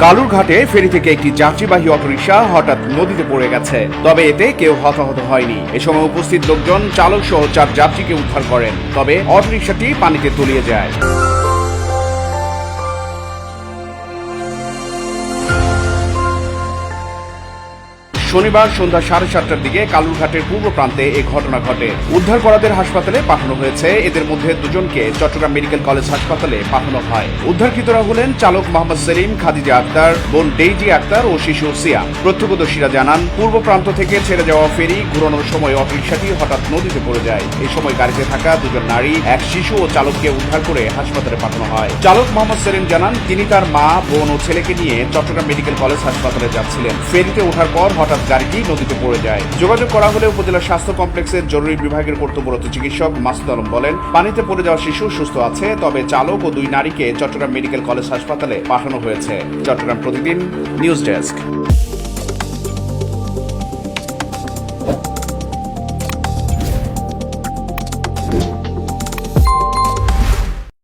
কালুরঘাটে ফেরি থেকে একটি যাত্রীবাহী অটোরিকশা হঠাৎ নদীতে পড়ে গেছে। তবে এতে কেউ হতাহত হয়নি। এ সময় উপস্থিত লোকজন চালক সহ চার যাত্রীকে উদ্ধার করেন। তবে অটোরিকশাটি পানিতে তলিয়ে যায়। শনিবার সন্ধ্যা সাড়ে সাতটার দিকে কালুরঘাটের পূর্ব প্রান্তে এই ঘটনা ঘটে। উদ্ধার করাদের হাসপাতালে পাঠানো হয়েছে। এদের মধ্যে দুজনকে চট্টগ্রাম মেডিকেল কলেজ হাসপাতালে পাঠানো হয়। উদ্ধারকৃতরা হলেন চালক মোহাম্মদ সেলিম, খাদিজা আক্তার, বোন ডেইজি আক্তার ও শিশু সিয়া। প্রত্যক্ষদর্শীরা জানান, পূর্ব প্রান্ত থেকে ছেড়ে যাওয়া ফেরি ঘুরানোর সময় অটোরিকশাটি হঠাৎ নদীতে পড়ে যায়। এই সময় গাড়িতে থাকা দুজন নারী, এক শিশু ও চালককে উদ্ধার করে হাসপাতালে পাঠানো হয়। চালক মোহাম্মদ সেলিম জানান, তিনি তার মা, বোন ও ছেলেকে নিয়ে চট্টগ্রাম মেডিকেল কলেজ হাসপাতালে যাচ্ছিলেন। ফেরিতে ওঠার পর হঠাৎ গাড়িটি নদীতে পড়ে যায়। যোগাযোগ করা হলে উপজেলা স্বাস্থ্য কমপ্লেক্সের জরুরি বিভাগের কর্তব্যরত চিকিৎসক মাসুদ আলম বলেন, পানিতে পড়ে যাওয়া শিশু সুস্থ আছে, তবে চালক ও দুই নারীকে চট্টগ্রাম মেডিকেল কলেজ হাসপাতালে পাঠানো হয়েছে। চট্টগ্রাম প্রতিদিন নিউজ ডেস্ক।